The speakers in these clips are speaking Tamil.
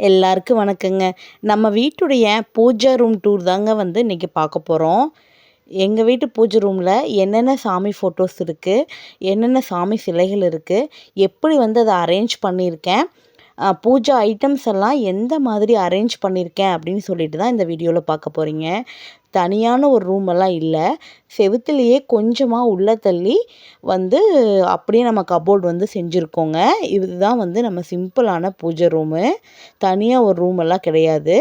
எல்லாருக்கும் வணக்கங்க. நம்ம வீட்டுடைய பூஜை ரூம் டூர் தாங்க வந்து இன்றைக்கி பார்க்க போகிறோம் எங்கள் வீட்டு பூஜை ரூமில் என்னென்ன சாமி ஃபோட்டோஸ் இருக்குது என்னென்ன சாமி சிலைகள் இருக்குது எப்படி வந்து அதை அரேஞ்ச் பண்ணியிருக்கேன்? பூஜா ஐட்டம்ஸ் எல்லாம் எந்த மாதிரி அரேஞ்ச் பண்ணியிருக்கேன் அப்படின்னு சொல்லிட்டு தான் இந்த வீடியோவில் பார்க்க போகிறீங்க தனியான ஒரு ரூமெல்லாம் இல்லை. செவுத்துலேயே கொஞ்சமாக உள்ளே தள்ளி வந்து அப்படியே நம்ம கபோர்டு வந்து செஞ்சுருக்கோங்க. இதுதான் வந்து நம்ம சிம்பிளான பூஜை ரூமு தனியாக ஒரு ரூமெல்லாம் கிடையாது.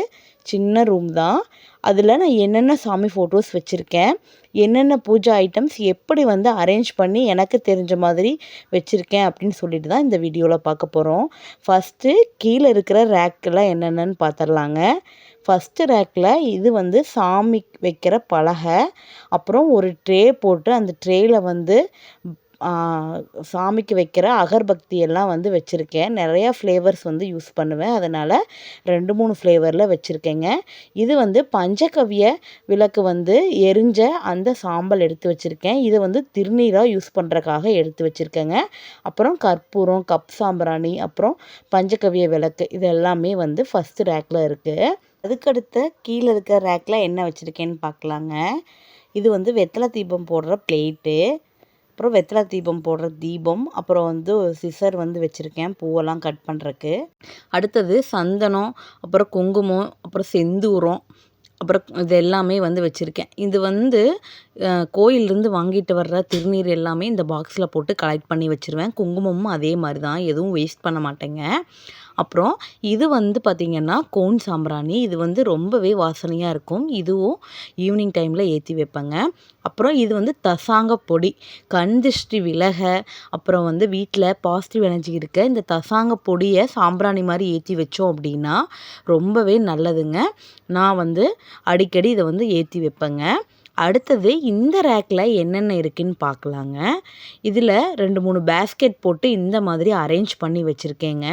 சின்ன ரூம் தான். அதில் நான் என்னென்ன சாமி ஃபோட்டோஸ் வச்சுருக்கேன்? என்னென்ன பூஜை ஐட்டம்ஸ் எப்படி வந்து அரேஞ்ச் பண்ணி எனக்கு தெரிஞ்ச மாதிரி வச்சுருக்கேன் அப்படின்னு சொல்லிட்டு தான் இந்த வீடியோவில் பார்க்க போகிறோம் ஃபஸ்ட்டு கீழே இருக்கிற ரேக்கெலாம் என்னென்னு பார்த்துடலாங்க ஃபஸ்ட்டு ரேக்கில் இது வந்து சாமி வைக்கிற பலகை. அப்புறம் ஒரு ட்ரே போட்டு அந்த ட்ரேயில் வந்து சாமிக்கு வைக்கிற அகர்பக்தி எல்லாம் வந்து வச்சுருக்கேன். நிறையா ஃப்ளேவர்ஸ் வந்து யூஸ் பண்ணுவேன். அதனால் ரெண்டு மூணு ஃப்ளேவரில் வச்சுருக்கேங்க. இது வந்து பஞ்சகவிய விளக்கு வந்து எரிஞ்ச அந்த சாம்பல் எடுத்து வச்சுருக்கேன். இதை வந்து திருநீராக யூஸ் பண்ணுறக்காக எடுத்து வச்சுருக்கேங்க. அப்புறம் கற்பூரம் கப் சாம்பிராணி அப்புறம் பஞ்சகவிய விளக்கு இது எல்லாமே வந்து ஃபஸ்ட்டு ரேக்கில் இருக்குது அதுக்கடுத்த கீழே இருக்கிற ரேக்கில் என்ன வச்சுருக்கேன்னு பார்க்கலாங்க. இது வந்து வெத்தலை தீபம் போடுற பிளேட்டு அப்புறம் வெத்தலை தீபம் போடுற தீபம் அப்புறம் வந்து சிசர் வந்து வச்சுருக்கேன் பூவெல்லாம் கட் பண்ணுறக்கு அடுத்தது சந்தனம் அப்புறம் குங்குமம் அப்புறம் செந்தூரம் அப்புறம் இது எல்லாமே வந்து வச்சுருக்கேன். இது வந்து கோயிலிருந்து வாங்கிட்டு வர்ற திருநீர் எல்லாமே இந்த பாக்ஸில் போட்டு கலெக்ட் பண்ணி வச்சுருவேன். குங்குமமும் அதே மாதிரி தான் எதுவும் வேஸ்ட் பண்ண மாட்டேங்க. அப்புறம் இது வந்து பார்த்திங்கன்னா கோன் சாம்பிராணி. இது வந்து ரொம்பவே வாசனையாக இருக்கும். இதுவும் ஈவினிங் டைமில் ஏற்றி வைப்பேங்க. அப்புறம் இது வந்து தசாங்க பொடி. கண் திருஷ்டி விலக அப்புறம் வந்து வீட்டில் பாசிட்டிவ் எனர்ஜி இருக்க இந்த தசாங்க பொடியை சாம்பிராணி மாதிரி ஏற்றி வச்சோம் அப்படின்னா ரொம்பவே நல்லதுங்க. நான் வந்து அடிக்கடி இதை வந்து ஏற்றி வைப்பேங்க. அடுத்தது இந்த ரேக்கில் என்னென்ன இருக்குதுன்னு பார்க்கலாங்க இதில் ரெண்டு மூணு பேஸ்கெட் போட்டு இந்த மாதிரி அரேஞ்ச் பண்ணி வச்சுருக்கேங்க.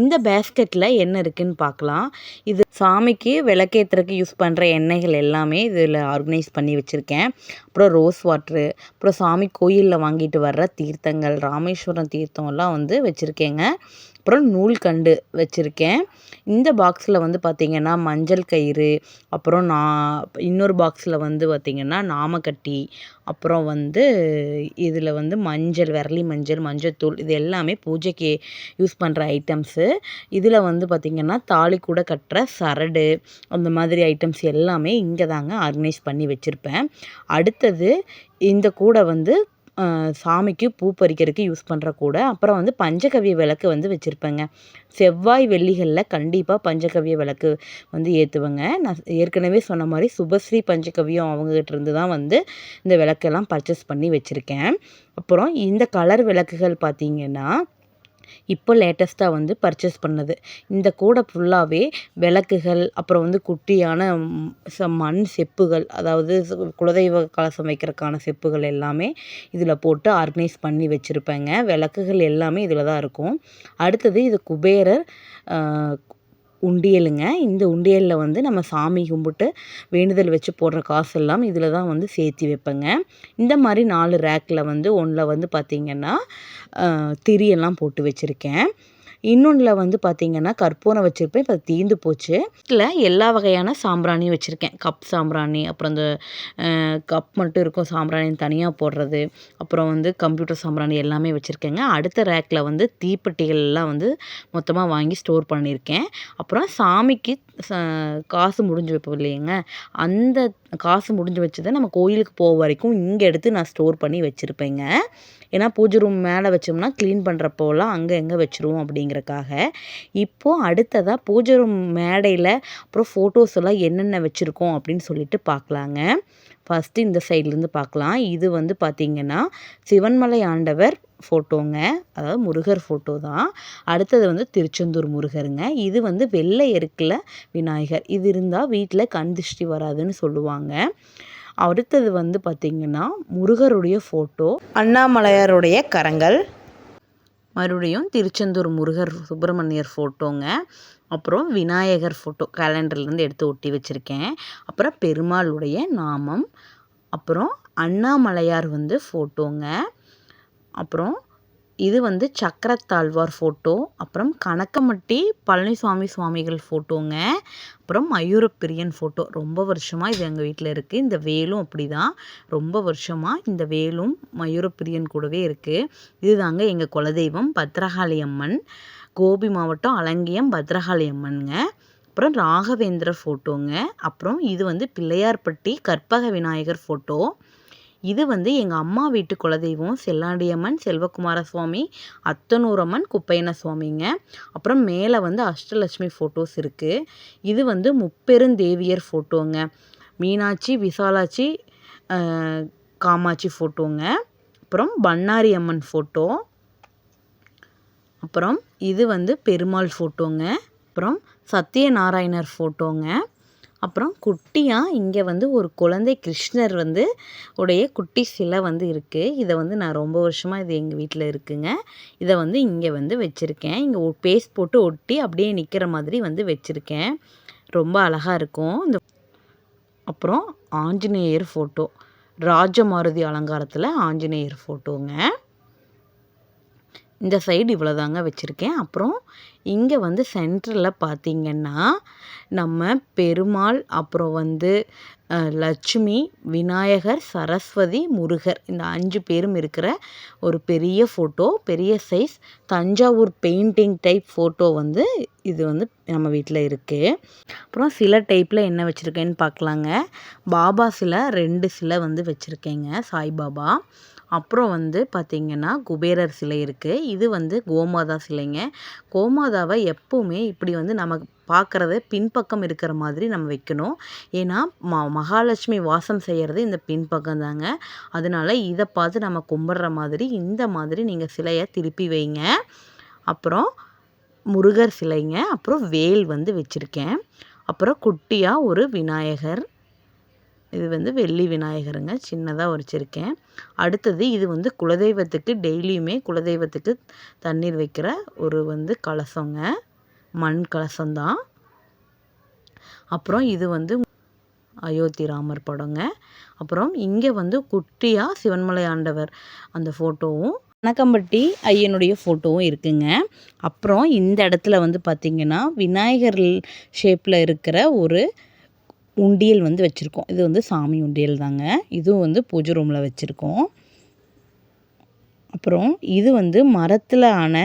இந்த பேஸ்கெட்டில் என்ன இருக்குதுன்னு பார்க்கலாம். இது சாமிக்கு விளக்கேற்றுறதுக்கு யூஸ் பண்ணுற எண்ணெய்கள் எல்லாமே இதில் ஆர்கனைஸ் பண்ணி வச்சுருக்கேன். அப்புறம் ரோஸ் வாட்ரு அப்புறம் சாமி கோயிலில் வாங்கிட்டு வர்ற தீர்த்தங்கள் ராமேஸ்வரம் தீர்த்தம்லாம் வந்து வச்சுருக்கேங்க. அப்புறம் நூல்கண்டு வச்சுருக்கேன். இந்த பாக்ஸில் வந்து பார்த்திங்கன்னா மஞ்சள் கயிறு அப்புறம் நான் இன்னொரு பாக்ஸில் வந்து பார்த்திங்கன்னா நாமக்கட்டி அப்புறம் வந்து இதில் வந்து மஞ்சள் விரலி மஞ்சள் மஞ்சத்தூள் இது எல்லாமே பூஜைக்கு யூஸ் பண்ணுற ஐட்டம்ஸு இதில் வந்து பார்த்திங்கன்னா தாலி கூட கட்டுற சரடு அந்த மாதிரி ஐட்டம்ஸ் எல்லாமே இங்கே தாங்க ஆர்கனைஸ் பண்ணி வச்சுருப்பேன். அடுத்தது இந்த கூடை வந்து சாமிக்கு பூ பறிக்கிறதுக்கு யூஸ் பண்ணுற கூட. அப்புறம் வந்து பஞ்சகவிய விளக்கு வந்து வச்சுருப்பேங்க. செவ்வாய் வெள்ளிகளில் கண்டிப்பாக பஞ்சகவிய விளக்கு வந்து ஏற்றுவேங்க நான் ஏற்கனவே சொன்ன மாதிரி சுபஸ்ரீ பஞ்சகவியம் அவங்ககிட்ட இருந்து தான் வந்து இந்த விளக்கெல்லாம் பர்ச்சேஸ் பண்ணி வச்சுருக்கேன். அப்புறம் இந்த கலர் விளக்குகள் பார்த்திங்கன்னா இப்போ லேட்டஸ்ட்டாக வந்து பர்ச்சேஸ் பண்ணது. இந்த கூடை ஃபுல்லாகவே விளக்குகள் அப்புறம் வந்து குட்டியான ச மண் செப்புகள் அதாவது குலதெய்வ கலசம் வைக்கிறதுக்கான செப்புகள் எல்லாமே இதில் போட்டு ஆர்கனைஸ் பண்ணி வச்சுருப்பேங்க. விளக்குகள் எல்லாமே இதில் தான் இருக்கும். அடுத்தது இது குபேரர் உண்டியலுங்க. இந்த உண்டியலில் வந்து நம்ம சாமி கும்பிட்டு வேண்டுதல் வச்சு போடுற காசு எல்லாம் இதில் தான் வந்து சேர்த்தி வைப்பேங்க. இந்த மாதிரி நாலு ரேக்கில் வந்து ஒன்றில் வந்து பார்த்திங்கன்னா திரியெல்லாம் போட்டு வச்சுருக்கேன். இன்னொன்றில் வந்து பார்த்திங்கன்னா கற்பூரம் வச்சுருப்பேன். இப்போ தீந்து போச்சு. இல்லை எல்லா வகையான சாம்பிராணியும் வச்சுருக்கேன். கப் சாம்பிராணி அப்புறம் இந்த கப் மட்டும் இருக்கும் சாம்பிராணி தனியாக போடுறது. அப்புறம் வந்து கம்ப்யூட்டர் சாம்பிராணி எல்லாமே வச்சுருக்கேங்க. அடுத்த ரேக்கில் வந்து தீப்பெட்டிகள் எல்லாம் வந்து மொத்தமாக வாங்கி ஸ்டோர் பண்ணியிருக்கேன். அப்புறம் சாமிக்கு காசு முடிஞ்சு வைப்போம் இல்லைங்க அந்த காசு முடிஞ்சு வச்சதை நம்ம கோயிலுக்கு போக வரைக்கும் இங்கே எடுத்து நான் ஸ்டோர் பண்ணி வச்சுருப்பேங்க. ஏன்னா பூஜை ரூம் மேலே வச்சோம்னா க்ளீன் பண்ணுறப்போலாம் அங்கே எங்கே வச்சுருவோம் அப்படிங்கிறக்காக. இப்போது அடுத்ததாக பூஜை ரூம் மேடையில் அப்புறம் ஃபோட்டோஸ் எல்லாம் என்னென்ன வச்சுருக்கோம் அப்படின்னு சொல்லிட்டு பார்க்கலாங்க. ஃபஸ்ட்டு இந்த சைட்லேருந்து பார்க்கலாம். இது வந்து பார்த்திங்கன்னா சிவன்மலை ஆண்டவர் ஃபோட்டோங்க அதாவது முருகர் ஃபோட்டோ தான். அடுத்தது வந்து திருச்செந்தூர் முருகருங்க. இது வந்து வெள்ளை எருக்கில் விநாயகர். இது இருந்தால் வீட்டில் கண் திருஷ்டி வராதுன்னு சொல்லுவாங்க. அடுத்தது வந்து பார்த்திங்கன்னா முருகருடைய ஃபோட்டோ அண்ணாமலையாருடைய கரங்கள். மறுபடியும் திருச்செந்தூர் முருகர் சுப்பிரமணியர் ஃபோட்டோங்க அப்புறம் விநாயகர் ஃபோட்டோ கேலண்டர்லேருந்து எடுத்து ஒட்டி வச்சுருக்கேன். அப்புறம் பெருமாளுடைய நாமம் அப்புறம் அண்ணாமலையார் வந்து ஃபோட்டோங்க அப்புறம் இது வந்து சக்கரத்தாழ்வார் ஃபோட்டோ அப்புறம் கணக்கமட்டி பழனிசாமி சுவாமிகள் ஃபோட்டோங்க அப்புறம் மயூரப்பிரியன் ஃபோட்டோ ரொம்ப வருஷமாக இது எங்கள் வீட்டில் இருக்குது இந்த வேலும் அப்படி தான் ரொம்ப வருஷமாக இந்த வேலும் மயூரப்பிரியன் கூடவே இருக்குது இதுதாங்க எங்கள் குலதெய்வம் பத்ரகாளி அம்மன் கோபி மாவட்டம் அலங்கியம் பத்ரகாளி அம்மனுங்க அப்புறம் ராகவேந்திர ஃபோட்டோங்க அப்புறம் இது வந்து பிள்ளையார்பட்டி கற்பக விநாயகர் ஃபோட்டோ இது வந்து எங்கள் அம்மா வீட்டு குலதெய்வம் செல்லாண்டியம்மன் செல்வகுமார சுவாமி அத்தனூரம்மன் குப்பையன சுவாமிங்க. அப்புறம் மேலே வந்து அஷ்டலட்சுமி ஃபோட்டோஸ் இருக்குது இது வந்து முப்பெருந்தேவியர் ஃபோட்டோங்க மீனாட்சி விசாலாட்சி காமாட்சி ஃபோட்டோங்க அப்புறம் பண்ணாரி அம்மன் ஃபோட்டோ அப்புறம் இது வந்து பெருமாள் ஃபோட்டோங்க அப்புறம் சத்யநாராயணர் ஃபோட்டோங்க அப்புறம் குட்டியாக இங்கே வந்து ஒரு குழந்தை கிருஷ்ணர் வந்து உடைய குட்டி சிலை வந்து இருக்குது இதை வந்து நான் ரொம்ப வருஷமாக இது எங்கள் வீட்டில் இருக்குங்க. இதை வந்து இங்கே வந்து வச்சுருக்கேன். இங்கே பேஸ்ட் போட்டு ஒட்டி அப்படியே நிற்கிற மாதிரி வந்து வச்சுருக்கேன். ரொம்ப அழகாக இருக்கும். இந்த அப்புறம் ஆஞ்சநேயர் ஃபோட்டோ ராஜமாருதி அலங்காரத்தில் ஆஞ்சநேயர் ஃபோட்டோங்க இந்த சைடு இவ்வளோ தாங்க வச்சுருக்கேன். அப்புறம் இங்கே வந்து சென்டரில் பார்த்திங்கன்னா நம்ம பெருமாள் அப்புறம் வந்து லட்சுமி விநாயகர் சரஸ்வதி முருகர் இந்த அஞ்சு பேரும் இருக்கிற ஒரு பெரிய ஃபோட்டோ பெரிய size Thanjavur painting type photo வந்து இது வந்து நம்ம வீட்டில் இருக்குது அப்புறம் சில டைப்பில் என்ன வச்சுருக்கேன்னு பார்க்கலாங்க பாபா சிலை ரெண்டு சிலை வந்து வச்சுருக்கேங்க சாய்பாபா. அப்புறம் வந்து பார்த்திங்கன்னா குபேரர் சிலை இருக்குது இது வந்து கோமாதா சிலைங்க. கோமாதாவை எப்போவுமே இப்படி வந்து நமக்கு பார்க்குறத பின்பக்கம் இருக்கிற மாதிரி நம்ம வைக்கணும். ஏன்னா ம மகாலட்சுமி வாசம் செய்கிறது இந்த பின்பக்கம் தாங்க. அதனால் இதை பார்த்து நம்ம கும்பிட்ற மாதிரி இந்த மாதிரி நீங்கள் சிலையை திருப்பி வைங்க. அப்புறம் முருகர் சிலைங்க. அப்புறம் வேல் வந்து வச்சுருக்கேன். அப்புறம் குட்டியாக ஒரு விநாயகர். இது வந்து வெள்ளி விநாயகருங்க சின்னதாக வச்சுருக்கேன் அடுத்தது இது வந்து குலதெய்வத்துக்கு டெய்லியுமே குலதெய்வத்துக்கு தண்ணீர் வைக்கிற ஒரு வந்து கலசங்க. மண் கலசம்தான். அப்புறம் இது வந்து அயோத்தி ராமர் படங்க. அப்புறம் இங்கே வந்து குட்டியாக சிவன்மலை ஆண்டவர் அந்த ஃபோட்டோவும் கணக்கம்பட்டி ஐயனுடைய ஃபோட்டோவும் இருக்குங்க. அப்புறம் இந்த இடத்துல வந்து பார்த்திங்கன்னா விநாயகர் ஷேப்பில் இருக்கிற ஒரு உண்டியல் வந்து வச்சுருக்கோம். இது வந்து சாமி உண்டியல் தாங்க. இதுவும் வந்து பூஜை ரூமில் வச்சுருக்கோம். அப்புறம் இது வந்து மரத்தில் ஆன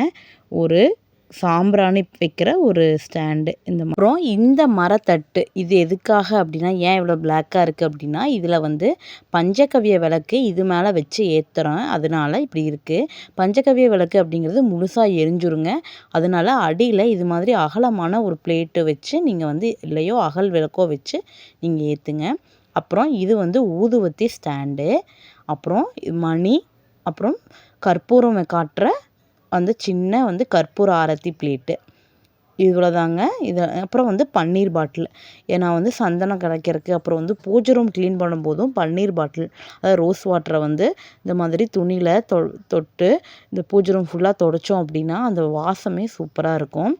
ஒரு சாம்பிராணி வைக்கிற ஒரு ஸ்டாண்டு இந்த அப்புறம் இந்த மரத்தட்டு இது எதுக்காக அப்படின்னா ஏன் இவ்வளோ பிளாக்காக இருக்குது அப்படின்னா இதில் வந்து பஞ்சகவிய விளக்கு இது மேலே வச்சு ஏற்றுறோம் அதனால இப்படி இருக்குது பஞ்சகவிய விளக்கு அப்படிங்கிறது முழுசாக எரிஞ்சுருங்க. அதனால அடியில் இது மாதிரி அகலமான ஒரு பிளேட்டு வச்சு நீங்கள் வந்து இல்லையோ அகல் விளக்கோ வச்சு நீங்கள் ஏற்றுங்க அப்புறம் இது வந்து ஊதுவத்தி ஸ்டாண்டு. அப்புறம் மணி அப்புறம் கற்பூரம் காட்டுற வந்து சின்ன வந்து கற்பூர ஆரத்தி பிளேட்டு இவ்வளோ தாங்க இதை அப்புறம் வந்து பன்னீர் பாட்டில் ஏன்னா வந்து சந்தனம் கிடைக்கிறதுக்கு அப்புறம் வந்து பூஜை ரூம் க்ளீன் பண்ணும்போதும் பன்னீர் பாட்டில் அதாவது ரோஸ் வாட்டரை வந்து இந்த மாதிரி துணியில் தொ தொட்டு இந்த பூஜை ரூம் ஃபுல்லாக தொடச்சோம் அப்படின்னா அந்த வாசமே சூப்பராக இருக்கும்.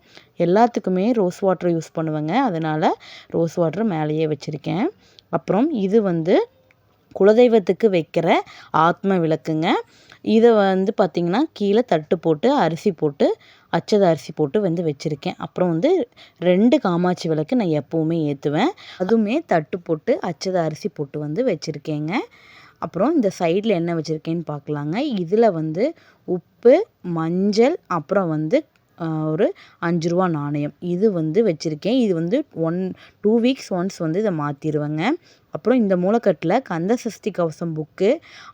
எல்லாத்துக்குமே ரோஸ் வாட்டர் யூஸ் பண்ணுவேங்க. அதனால் ரோஸ் வாட்டர் மேலேயே வச்சுருக்கேன். அப்புறம் இது வந்து குலதெய்வத்துக்கு வைக்கிற ஆத்ம விளக்குங்க. இதை வந்து பார்த்திங்கன்னா கீழே தட்டு போட்டு அரிசி போட்டு அச்சத அரிசி போட்டு வந்து வச்சுருக்கேன். அப்புறம் வந்து ரெண்டு காமாட்சி விளக்கு நான் எப்போவுமே ஏற்றுவேன் அதுவுமே தட்டு போட்டு அச்சத அரிசி போட்டு வந்து வச்சுருக்கேங்க. அப்புறம் இந்த சைடில் என்ன வச்சுருக்கேன்னு பார்க்கலாங்க இதில் வந்து உப்பு மஞ்சள் அப்புறம் வந்து ஒரு அஞ்சு ரூபா நாணயம். இது வந்து வச்சுருக்கேன். இது வந்து ஒன் டூ வீக்ஸ் ஒன்ஸ் வந்து இதை மாற்றிடுவேங்க அப்புறம் இந்த மூலக்கட்டில் கந்த சஷ்டி கவசம் புக்கு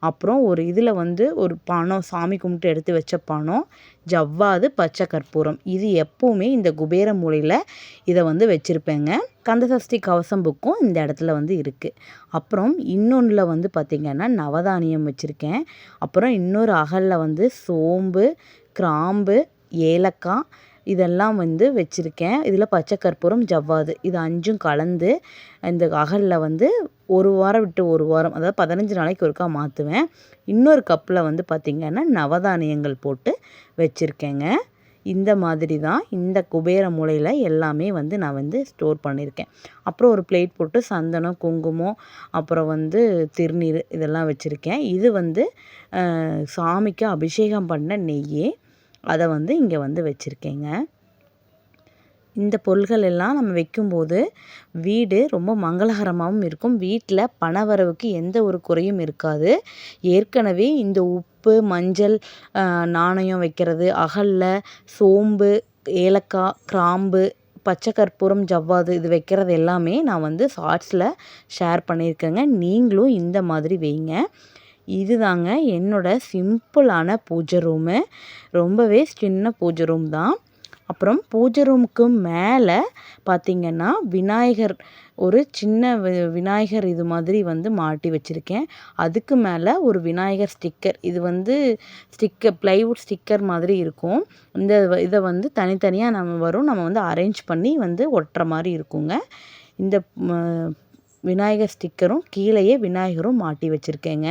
அப்புறம் ஒரு இதில் வந்து ஒரு பணம் சாமி கும்பிட்டு எடுத்து வச்ச பணம் ஜவ்வாது பச்சை கற்பூரம். இது எப்போவுமே இந்த குபேர மூலையில் இதை வந்து வச்சுருப்பேங்க. கந்தசஷ்டி கவசம் புக்கும் இந்த இடத்துல வந்து இருக்குது அப்புறம் இன்னொன்றில் வந்து பார்த்திங்கன்னா நவதானியம் வச்சுருக்கேன். அப்புறம் இன்னொரு அகலில் வந்து சோம்பு கிராம்பு ஏலக்காய் இதெல்லாம் வந்து வச்சுருக்கேன். இதில் பச்சை கற்பூரம் ஜவ்வாது இது அஞ்சும் கலந்து இந்த அகலில் வந்து ஒரு வாரம் விட்டு ஒரு வாரம் அதாவது பதினஞ்சு நாளைக்கு ஒருக்கா மாற்றுவேன். இன்னொரு கப்பில் வந்து பார்த்திங்கன்னா நவதானியங்கள் போட்டு வச்சுருக்கேங்க. இந்த மாதிரி தான் இந்த குபேர மூலையில் எல்லாமே வந்து நான் வந்து ஸ்டோர் பண்ணியிருக்கேன். அப்புறம் ஒரு பிளேட் போட்டு சந்தனம் குங்குமம் அப்புறம் வந்து திருநீர் இதெல்லாம் வச்சுருக்கேன். இது வந்து சாமிக்கு அபிஷேகம் பண்ண நெய்யே அதை வந்து இங்கே வந்து வச்சுருக்கேங்க. இந்த பொருள்கள் எல்லாம் நம்ம வைக்கும்போது வீடு ரொம்ப மங்களகரமாகவும் இருக்கும். வீட்டில் பணவரவுக்கு எந்த ஒரு குறையும் இருக்காது. ஏற்கனவே இந்த உப்பு மஞ்சள் நாணயம் வைக்கிறது அகல்ல சோம்பு ஏலக்காய் கிராம்பு பச்சை கற்பூரம் ஜவ்வாது இது வைக்கிறது எல்லாமே நான் வந்து ஷார்ட்ஸில் ஷேர் பண்ணியிருக்கேங்க. நீங்களும் இந்த மாதிரி வைங்க. இது தாங்க என்னோடய சிம்பிளான பூஜை ரூமு ரொம்பவே சின்ன பூஜை ரூம் தான். அப்புறம் பூஜை ரூமுக்கு மேலே பார்த்திங்கன்னா விநாயகர் ஒரு சின்ன விநாயகர் இது மாதிரி வந்து மாட்டி வச்சுருக்கேன். அதுக்கு மேலே ஒரு விநாயகர் ஸ்டிக்கர் இது வந்து ஸ்டிக்கர் ப்ளைவுட் ஸ்டிக்கர் மாதிரி இருக்கும். இந்த இதை வந்து தனித்தனியாக நம்ம வரும் நம்ம வந்து அரேஞ்ச் பண்ணி வந்து ஒட்டுற மாதிரி இருக்குங்க. இந்த விநாயகர் ஸ்டிக்கரும் கீழேயே விநாயகரும் மாட்டி வச்சுருக்கேங்க.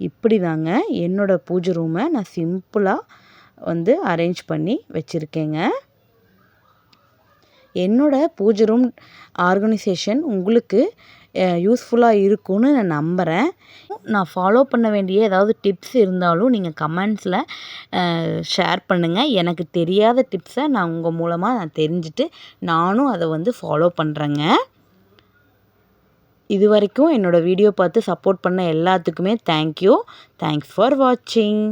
இப்படி தாங்க என்னோடய பூஜை ரூமை நான் சிம்பிளாக வந்து அரேஞ்ச் பண்ணி வச்சுருக்கேங்க. என்னோடய பூஜை ரூம் ஆர்கனைசேஷன் உங்களுக்கு யூஸ்ஃபுல்லாக இருக்கும்னு நான் நம்புகிறேன் நான் ஃபாலோ பண்ண வேண்டிய ஏதாவது டிப்ஸ் இருந்தாலும் நீங்கள் கமெண்ட்ஸில் ஷேர் பண்ணுங்கள் எனக்கு தெரியாத டிப்ஸை நான் உங்கள் மூலமாக நான் தெரிஞ்சுட்டு நானும் அதை வந்து ஃபாலோ பண்ணுறேங்க இது வரைக்கும் என்னோடய வீடியோ பார்த்து சப்போர்ட் பண்ண எல்லாத்துக்குமே தேங்க்யூ தேங்க்ஸ் ஃபார் வாட்சிங்